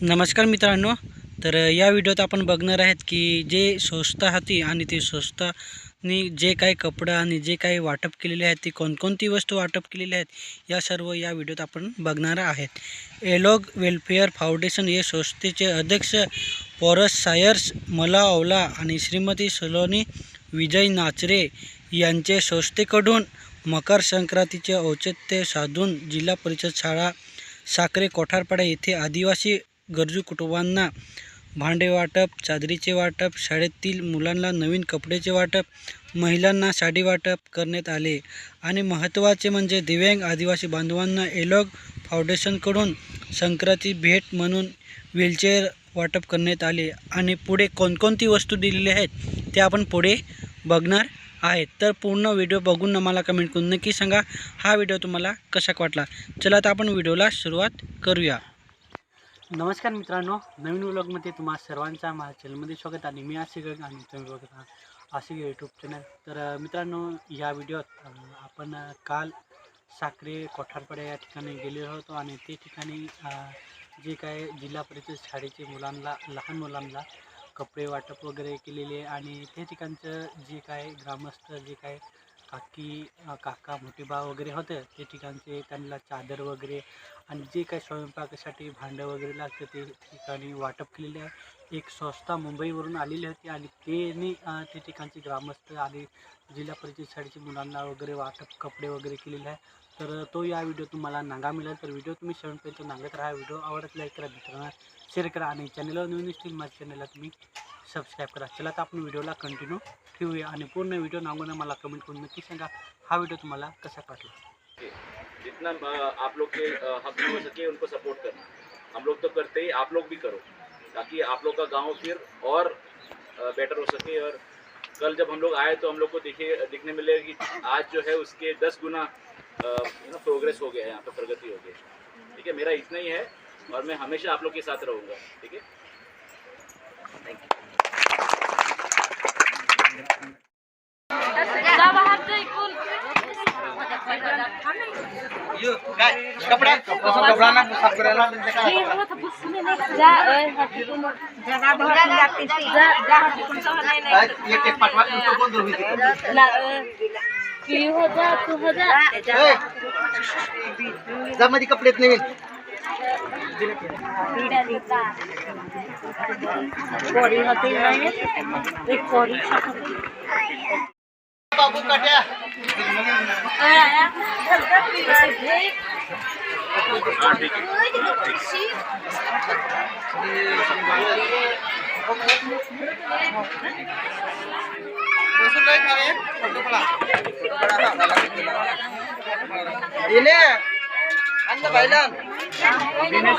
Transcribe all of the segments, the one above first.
नमस्कार मित्रांनो. तर या व्हिडिओत आपण बघणार आहेत की जे संस्था होती आणि ती संस्थानी जे काही कपडं आणि जे काही वाटप केलेले आहेत ती कोणकोणती वस्तू वाटप केलेली आहेत या सर्व या व्हिडिओत आपण बघणार आहेत. एलोग वेलफेअर फाउंडेशन हे संस्थेचे अध्यक्ष पॉरस सायर्स मला ओवला आणि श्रीमती सलोनी विजय नाचरे यांचे संस्थेकडून मकर संक्रांतीचे औचित्य साधून जिल्हा परिषद शाळा साखरे कोठारपाडा येथे आदिवासी गरजू कुटुंबांना भांडे वाटप चादरीचे वाटप शाळेतील मुलांना नवीन कपड्याचे वाटप महिलांना साडी वाटप करण्यात आले. आणि महत्त्वाचे म्हणजे दिव्यांग आदिवासी बांधवांना एलॉग फाउंडेशनकडून संक्रांती भेट म्हणून व्हीलचेअर वाटप करण्यात आले. आणि पुढे कोणकोणती वस्तू दिलेली आहेत ते आपण पुढे बघणार आहेत. तर पूर्ण व्हिडिओ बघून मला कमेंट करून नक्की सांगा. हा व्हिडिओ तुम्हाला कशाक वाटला? चला तर आपण व्हिडिओला सुरुवात करूया. नमस्कार मित्रांनो नवीन व्लॉगमध्ये तुम्हा सर्वांचा माझ्या चॅनलमध्ये स्वागत आणि मी आशिक आणि तुम्ही बघत आहात आशिक यूट्यूब चॅनल तर मित्रांनो या व्हिडिओत आपण काल साखरे कोठारपाडा या ठिकाणी गेलेलो होतो आणि ते ठिकाणी जे काय जिल्हा परिषद शाळेचे मुलांना लहान मुलांना कपडे वाटप वगैरे केलेले आणि ते ठिकाणचं जे काय ग्रामस्थ जे काय काकी काका मोठे बा वगैरे होते ते ठिकाणचे त्यांना चादर वगैरे आणि जे काही स्वयंपाकासाठी भांडं वगैरे लागतं ते ठिकाणी वाटप केलेले आहे. एक संस्था मुंबईवरून आलेली होती आणि त्यांनी ते ठिकाणचे ग्रामस्थ आणि जिल्हा परिषद शाळेच्या मुलांना वगैरे वाटप कपडे वगैरे केलेले आहे. तर तो या व्हिडिओ तुम्हाला नांगा मिळेल तर व्हिडिओ तुम्ही शेवटपर्यंत नांगत राहा. व्हिडिओ आवडत लाईक करा मित्रांना. शेअर करा आणि चॅनलवर नवीन असतील माझ्या चॅनलला तुम्ही सबस्क्राईब करा. चला तर आपण व्हिडिओला कंटिन्यू ठेवूया आणि पूर्ण व्हिडिओ नांगून मला कमेंट करून नक्की सांगा, हा व्हिडिओ तुम्हाला कसा वाटला? जितना आप लोग के हक हो सके उनको सपोर्ट करना. हम लोग तो करते ही आप लोग भी करो, ताकि आप लोग का गाँव फिर और बेटर हो सके और कल जब हम लोग आए तो हम लोग को दिखे, दिखने मिले कि आज जो है उसके दस गुना प्रोग्रेस हो गया है, यहाँ पर प्रगति हो गई ठीक है, मेरा इतना ही है और मैं हमेशा आप लोग के साथ रहूँगा। ठीक है? थैंक यू कपडा कपडा ना साफ करायला. जा अय, हातीतून. जा, जा, हातीतून सहा नाही, नाही. एक एक पाठवा बंद होईल हो जा हो मध्ये कपडेत नवीन बाबू काट्या. दिने अन्त भाइलान दिनेश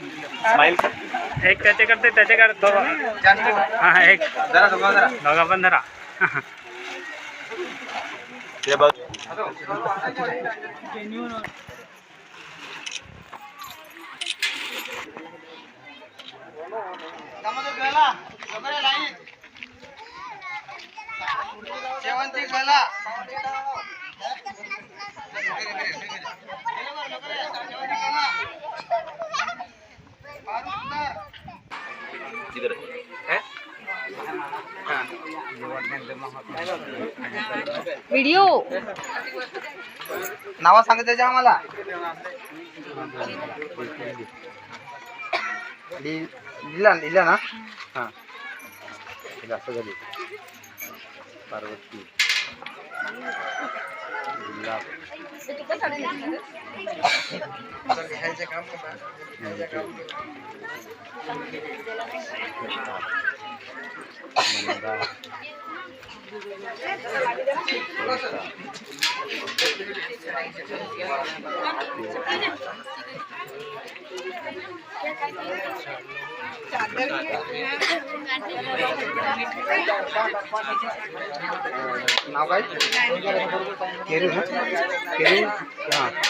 स्माईल एक त्याचे करते त्याचे कर जानकी हा एक। जरा जमा जरा। दोघा पण धरा जमा लाईन शेवंती गेला व्हिडिओ. नावा सांगितलं आम्हाला. लि- लिहिला लिहिला ना? हां. असं झाली. पार्वती. नाव काय केरू ना केरू हां हा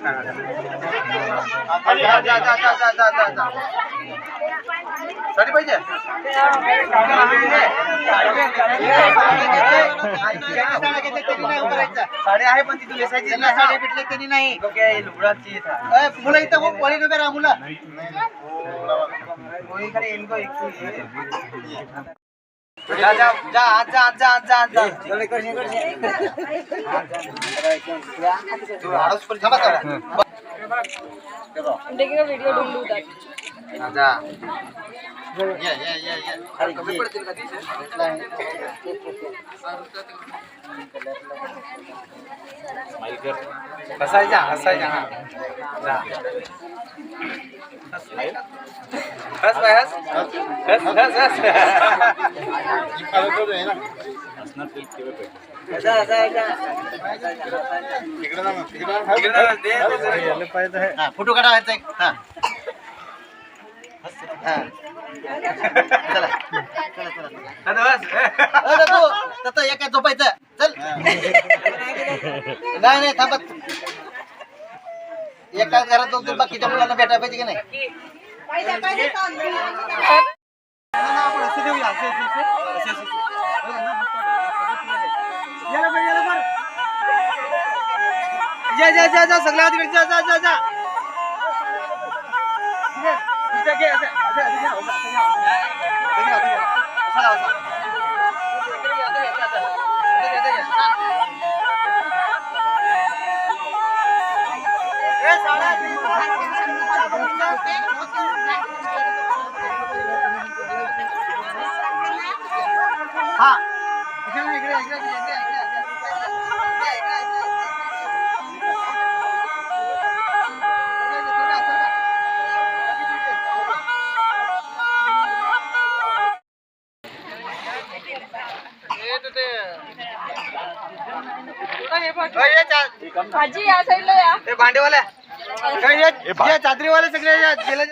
हा पाहिजे. साडे आहे पण तिथून वेसायची साडे भेटले त्यांनी नाही लुगडाची मुलं इथं कोणी उभे राहा मुलं कोणीकडे इनको बसायचा हसायचा हा. जा. हस बाय हस हस हस हस हा, फोटो काढायचा एक. हा. चला चला एका झोपायचं. चल. नाही नाही थांबत एका घरात दोन दोन बाकीच्या मुलांना भेटायला पाहिजे की नाही? जा जा जा जा सगळ्या आधी जा जा जा जा। साडा हा. इकडे इकडे आजी या. साईडला या भांडेवाल्या चादरीवाले सगळे गेले